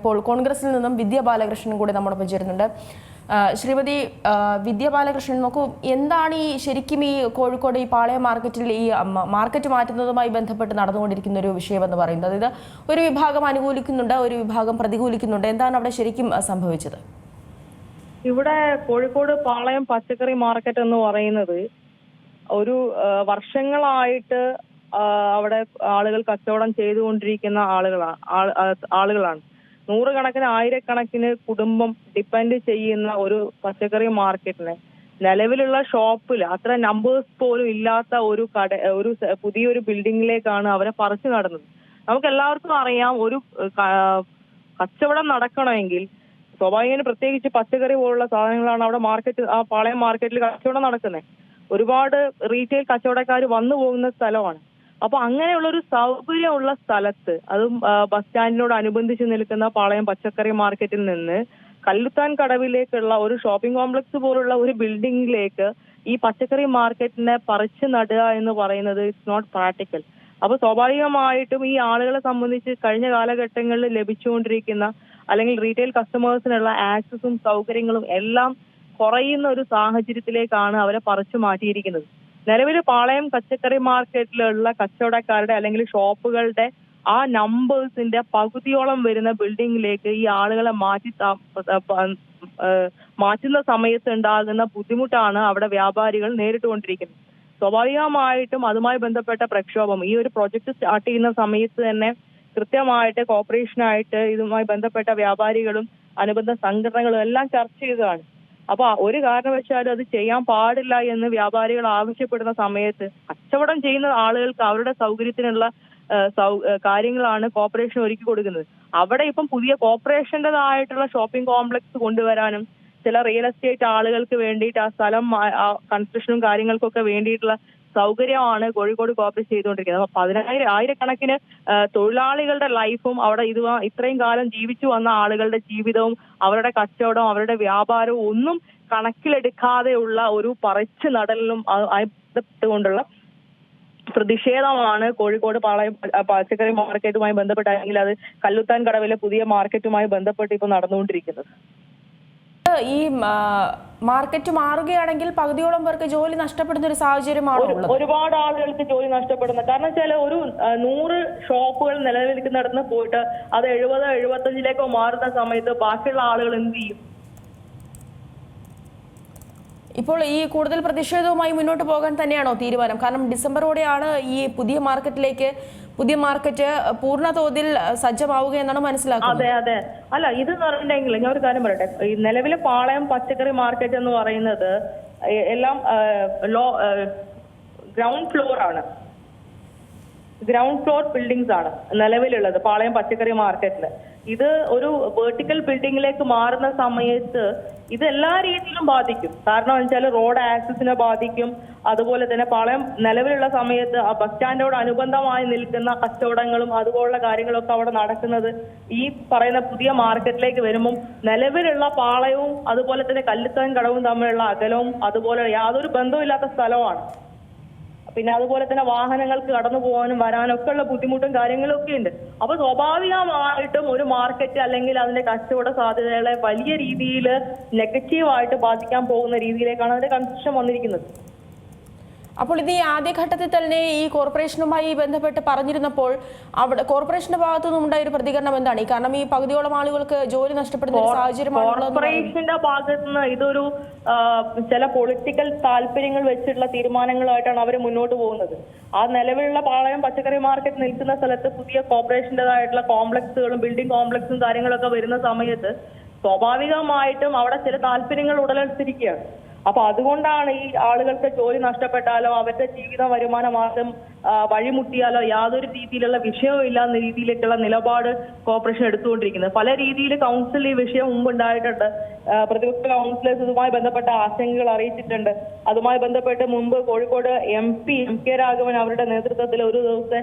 ഇപ്പോൾ കോൺഗ്രസിൽ നിന്നും വിദ്യ ബാലകൃഷ്ണനും കൂടെ നമ്മോടൊപ്പം ചേരുന്നുണ്ട്. ശ്രീമതി വിദ്യാ ബാലകൃഷ്ണൻ നോക്കൂ എന്താണ് ഈ ശരിക്കും ഈ കോഴിക്കോട് ഈ പാളയം മാർക്കറ്റിൽ ഈ മാർക്കറ്റ് മാറ്റുന്നതുമായി ബന്ധപ്പെട്ട് നടന്നുകൊണ്ടിരിക്കുന്ന ഒരു വിഷയമെന്ന് പറയുന്നത്. അതായത് ഒരു വിഭാഗം അനുകൂലിക്കുന്നുണ്ട് ഒരു വിഭാഗം പ്രതികൂലിക്കുന്നുണ്ട്. എന്താണ് അവിടെ ശരിക്കും സംഭവിച്ചത്? ഇവിടെ കോഴിക്കോട് പാളയം പച്ചക്കറി മാർക്കറ്റ് എന്ന് പറയുന്നത് ഒരു വർഷങ്ങളായിട്ട് അവിടെ ആളുകൾ കച്ചവടം ചെയ്തുകൊണ്ടിരിക്കുന്ന ആളുകളാണ് ആളുകളാണ്. നൂറുകണക്കിന് ആയിരക്കണക്കിന് കുടുംബം ഡിപ്പെൻഡ് ചെയ്യുന്ന ഒരു പച്ചക്കറി മാർക്കറ്റിനെ നിലവിലുള്ള ഷോപ്പിൽ അത്ര നമ്പേഴ്സ് പോലും ഇല്ലാത്ത ഒരു കട ഒരു പുതിയൊരു ബിൽഡിങ്ങിലേക്കാണ് അവരെ പറിച്ചു നടന്നത്. നമുക്ക് എല്ലാവർക്കും അറിയാം ഒരു കച്ചവടം നടക്കണമെങ്കിൽ സ്വാഭാവികമായും പ്രത്യേകിച്ച് പച്ചക്കറി പോലുള്ള സാധനങ്ങളാണ് അവിടെ മാർക്കറ്റ് ആ പാളയം മാർക്കറ്റിൽ കച്ചവടം നടക്കുന്നത് ഒരുപാട് റീറ്റെയിൽ കച്ചവടക്കാർ വന്നു പോകുന്ന സ്ഥലമാണ്. അപ്പൊ അങ്ങനെയുള്ള ഒരു സൗകര്യമുള്ള സ്ഥലത്ത് അതും ബസ് സ്റ്റാൻഡിനോട് അനുബന്ധിച്ച് നിൽക്കുന്ന പാളയം പച്ചക്കറി മാർക്കറ്റിൽ നിന്ന് കല്ലുത്താൻ കടവിലേക്കുള്ള ഒരു ഷോപ്പിംഗ് കോംപ്ലക്സ് പോലുള്ള ഒരു ബിൽഡിംഗിലേക്ക് ഈ പച്ചക്കറി മാർക്കറ്റിനെ പറിച്ചു നടുക എന്ന് പറയുന്നത് ഇറ്റ്സ് നോട്ട് പ്രാക്ടിക്കൽ അപ്പൊ സ്വാഭാവികമായിട്ടും ഈ ആളുകളെ സംബന്ധിച്ച് കഴിഞ്ഞ കാലഘട്ടങ്ങളിൽ ലഭിച്ചുകൊണ്ടിരിക്കുന്ന അല്ലെങ്കിൽ റീറ്റെയിൽ കസ്റ്റമേഴ്സിനുള്ള ആക്സസും സൗകര്യങ്ങളും എല്ലാം കുറയുന്ന ഒരു സാഹചര്യത്തിലേക്കാണ് അവരെ പറിച്ചു മാറ്റിയിരിക്കുന്നത്. നിലവിൽ പാളയം പച്ചക്കറി മാർക്കറ്റിലുള്ള കച്ചവടക്കാരുടെ അല്ലെങ്കിൽ ഷോപ്പുകളുടെ ആ നമ്പേഴ്സിന്റെ പകുതിയോളം വരുന്ന ബിൽഡിംഗിലേക്ക് ഈ ആളുകളെ മാറ്റി മാറ്റുന്ന സമയത്ത് ഉണ്ടാകുന്ന ബുദ്ധിമുട്ടാണ് അവിടെ വ്യാപാരികൾ നേരിട്ടുകൊണ്ടിരിക്കുന്നത്. സ്വാഭാവികമായിട്ടും അതുമായി ബന്ധപ്പെട്ട പ്രക്ഷോഭം. ഈ ഒരു പ്രൊജക്ട് സ്റ്റാർട്ട് ചെയ്യുന്ന സമയത്ത് തന്നെ കൃത്യമായിട്ട് കോർപ്പറേഷനായിട്ട് ഇതുമായി ബന്ധപ്പെട്ട വ്യാപാരികളും അനുബന്ധ സംഘടനകളും എല്ലാം ചർച്ച ചെയ്തതാണ്. അപ്പൊ ഒരു കാരണവശാലും അത് ചെയ്യാൻ പാടില്ല എന്ന് വ്യാപാരികൾ ആവശ്യപ്പെടുന്ന സമയത്ത് കച്ചവടം ചെയ്യുന്ന ആളുകൾക്ക് അവരുടെ സൗകര്യത്തിനുള്ള കാര്യങ്ങളാണ് കോർപ്പറേഷൻ ഒരുക്കി കൊടുക്കുന്നത്. അവിടെ ഇപ്പം പുതിയ കോർപ്പറേഷന്റെതായിട്ടുള്ള ഷോപ്പിംഗ് കോംപ്ലക്സ് കൊണ്ടുവരാനും ചില റിയൽ എസ്റ്റേറ്റ് ആളുകൾക്ക് വേണ്ടിയിട്ട് ആ സ്ഥലം കൺസ്ട്രക്ഷനും കാര്യങ്ങൾക്കൊക്കെ വേണ്ടിയിട്ടുള്ള സൗകര്യമാണ് കോഴിക്കോട് കോപ്പറേറ്റ് ചെയ്തുകൊണ്ടിരിക്കുന്നത്. അപ്പൊ പതിനായിരം ആയിരക്കണക്കിന് തൊഴിലാളികളുടെ ലൈഫും അവിടെ ഇത് ഇത്രയും കാലം ജീവിച്ചു വന്ന ആളുകളുടെ ജീവിതവും അവരുടെ കച്ചവടവും അവരുടെ വ്യാപാരവും ഒന്നും കണക്കിലെടുക്കാതെയുള്ള ഒരു പറിച്ചു നടലിലും ബന്ധപ്പെട്ടുകൊണ്ടുള്ള പ്രതിഷേധമാണ് കോഴിക്കോട് പാളയം പച്ചക്കറി മാർക്കറ്റുമായി ബന്ധപ്പെട്ട് അല്ലെങ്കിൽ അത് കല്ലുത്താൻ കടവിലെ പുതിയ മാർക്കറ്റുമായി ബന്ധപ്പെട്ട് ഇപ്പൊ നടന്നുകൊണ്ടിരിക്കുന്നത്. ഈ മാർക്കറ്റ് മാറുകയാണെങ്കിൽ പകുതിയോളം പേർക്ക് ജോലി നഷ്ടപ്പെടുന്ന ഒരു സാഹചര്യമാണ് ഒരുപാട് ആളുകൾക്ക് ജോലി നഷ്ടപ്പെടുന്നത് കാരണം വെച്ചാൽ ഒരു നൂറ് ഷോപ്പുകൾ നിലനിൽക്കുന്നിടത്ത് പോയിട്ട് അത് എഴുപത് എഴുപത്തഞ്ചിലേക്കോ മാറുന്ന സമയത്ത് ബാക്കിയുള്ള ആളുകൾ എന്ത് ചെയ്യും? ഇപ്പോൾ ഈ കൂടുതൽ പ്രതിഷേധവുമായി മുന്നോട്ട് പോകാൻ തന്നെയാണോ തീരുമാനം? കാരണം ഡിസംബറോടെയാണ് ഈ പുതിയ മാർക്കറ്റിലേക്ക് പുതിയ മാർക്കറ്റ് പൂർണ തോതിൽ സജ്ജമാവുക എന്നാണ് മനസ്സിലാക്കുന്നത്. അതെ അതെ. അല്ല ഇത് എന്ന് പറഞ്ഞിട്ടുണ്ടെങ്കിൽ ഞാൻ ഒരു കാര്യം പറയട്ടെ. ഈ നിലവിലെ പാളയം പച്ചക്കറി മാർക്കറ്റ് എന്ന് പറയുന്നത് എല്ലാം ലോ ഗ്രൗണ്ട് ഫ്ലോർ ആണ്. ഗ്രൗണ്ട് ഫ്ലോർ ബിൽഡിങ്സ് ആണ് നിലവിലുള്ളത് പാളയം പച്ചക്കറി മാർക്കറ്റിൽ. ഇത് ഒരു വെർട്ടിക്കൽ ബിൽഡിങ്ങിലേക്ക് മാറുന്ന സമയത്ത് ഇത് എല്ലാ രീതിയിലും ബാധിക്കും. കാരണം വെച്ചാൽ റോഡ് ആക്സസിനെ ബാധിക്കും. അതുപോലെ തന്നെ പാളയം നിലവിലുള്ള സമയത്ത് ആ ബസ് സ്റ്റാൻഡോട് അനുബന്ധമായി നിൽക്കുന്ന കച്ചവടങ്ങളും അതുപോലുള്ള കാര്യങ്ങളൊക്കെ അവിടെ നടക്കുന്നത്. ഈ പറയുന്ന പുതിയ മാർക്കറ്റിലേക്ക് വരുമ്പം നിലവിലുള്ള പാളയവും അതുപോലെ തന്നെ കല്ലുത്താൻ കടവും തമ്മിലുള്ള അകലവും അതുപോലെ യാതൊരു ബന്ധവുമില്ലാത്ത സ്ഥലമാണ് പിന്നെ അതുപോലെ തന്നെ വാഹനങ്ങൾക്ക് കടന്നു പോകാനും വരാനും ഒക്കെ ഉള്ള ബുദ്ധിമുട്ടും കാര്യങ്ങളും ഒക്കെ ഉണ്ട്. അപ്പൊ സ്വാഭാവികമായിട്ടും ഒരു മാർക്കറ്റ് അല്ലെങ്കിൽ അതിന്റെ കച്ചവട സാധ്യതകളെ വലിയ രീതിയിൽ നെഗറ്റീവായിട്ട് ബാധിക്കാൻ പോകുന്ന രീതിയിലേക്കാണ് അതിന്റെ കൺസ്ട്രക്ഷൻ വന്നിരിക്കുന്നത്. അപ്പോൾ ഇത് ഈ ആദ്യഘട്ടത്തിൽ തന്നെ ഈ കോർപ്പറേഷനുമായി ബന്ധപ്പെട്ട് പറഞ്ഞിരുന്നപ്പോൾ അവിടെ കോർപ്പറേഷന്റെ ഭാഗത്തു നിന്നും ഉണ്ടായ ഒരു പ്രതികരണം എന്താണ്? ഈ കാരണം ഈ പകുതിയോളം ആളുകൾക്ക് ജോലി നഷ്ടപ്പെടുന്ന ഒരു സാഹചര്യമാണുള്ളത് കോർപ്പറേഷന്റെ ഭാഗത്ത് നിന്ന് ഇതൊരു ചില പൊളിറ്റിക്കൽ താല്പര്യങ്ങൾ വെച്ചിട്ടുള്ള തീരുമാനങ്ങളായിട്ടാണ് അവർ മുന്നോട്ട് പോകുന്നത്. ആ നിലവിലുള്ള പാളയം പച്ചക്കറി മാർക്കറ്റ് നിൽക്കുന്ന സ്ഥലത്ത് പുതിയ കോർപ്പറേഷന്റേതായിട്ടുള്ള കോംപ്ലക്സുകളും ബിൽഡിംഗ് കോംപ്ലക്സും കാര്യങ്ങളൊക്കെ വരുന്ന സമയത്ത് സ്വാഭാവികമായിട്ടും അവിടെ ചില താല്പര്യങ്ങൾ ഉടലെടുത്തിരിക്കുകയാണ്. അപ്പൊ അതുകൊണ്ടാണ് ഈ ആളുകൾക്ക് ജോലി നഷ്ടപ്പെട്ടാലോ അവരുടെ ജീവിത വരുമാന മാർഗം വഴിമുട്ടിയാലോ യാതൊരു രീതിയിലുള്ള വിഷയവും ഇല്ലാന്ന രീതിയിലേക്കുള്ള നിലപാട് കോർപ്പറേഷൻ എടുത്തുകൊണ്ടിരിക്കുന്നത്. പല രീതിയിൽ കൗൺസിൽ ഈ വിഷയം മുമ്പ് ഉണ്ടായിട്ടുണ്ട് പ്രതിപക്ഷ കൗൺസിലേഴ്സ് ഇതുമായി ബന്ധപ്പെട്ട ആശങ്കകൾ അറിയിച്ചിട്ടുണ്ട്. അതുമായി ബന്ധപ്പെട്ട് മുമ്പ് Kozhikode M P M K Raghavan അവരുടെ നേതൃത്വത്തിൽ ഒരു ദിവസത്തെ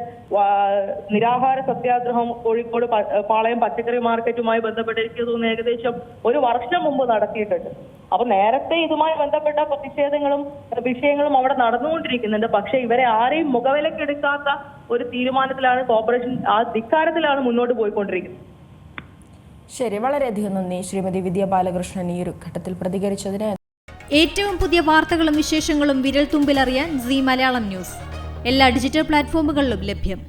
നിരാഹാര സത്യാഗ്രഹം കോഴിക്കോട് പാളയം പച്ചക്കറി മാർക്കറ്റുമായി ബന്ധപ്പെട്ട് എനിക്ക് തോന്നുന്നു ഏകദേശം ഒരു വർഷം മുമ്പ് നടത്തിയിട്ടുണ്ട്. അപ്പൊ നേരത്തെ ഇതുമായി ബന്ധപ്പെട്ട പ്രതിഷേധങ്ങളും വിഷയങ്ങളും അവിടെ നടന്നുകൊണ്ടിരിക്കുന്നുണ്ട്. പക്ഷെ ഇവരെ ആരെയും മുഖവിലക്കെടുക്കാത്ത ഒരു തീരുമാനത്തിലാണ് കോർപ്പറേഷൻ ആ ധിക്കാരത്തിലാണ് മുന്നോട്ട് പോയിക്കൊണ്ടിരിക്കുന്നത്. ശരി വളരെയധികം നന്ദി. ശ്രീമതി വിദ്യ ബാലകൃഷ്ണൻ ഈ ഒരു ഘട്ടത്തിൽ പ്രതികരിച്ചതിന്. ഏറ്റവും പുതിയ വാർത്തകളും വിശേഷങ്ങളും വിരൽ തുമ്പിലറിയാൻ സി മലയാളം ന്യൂസ്. എല്ലാ ഡിജിറ്റൽ പ്ലാറ്റ്ഫോമുകളിലും ലഭ്യം.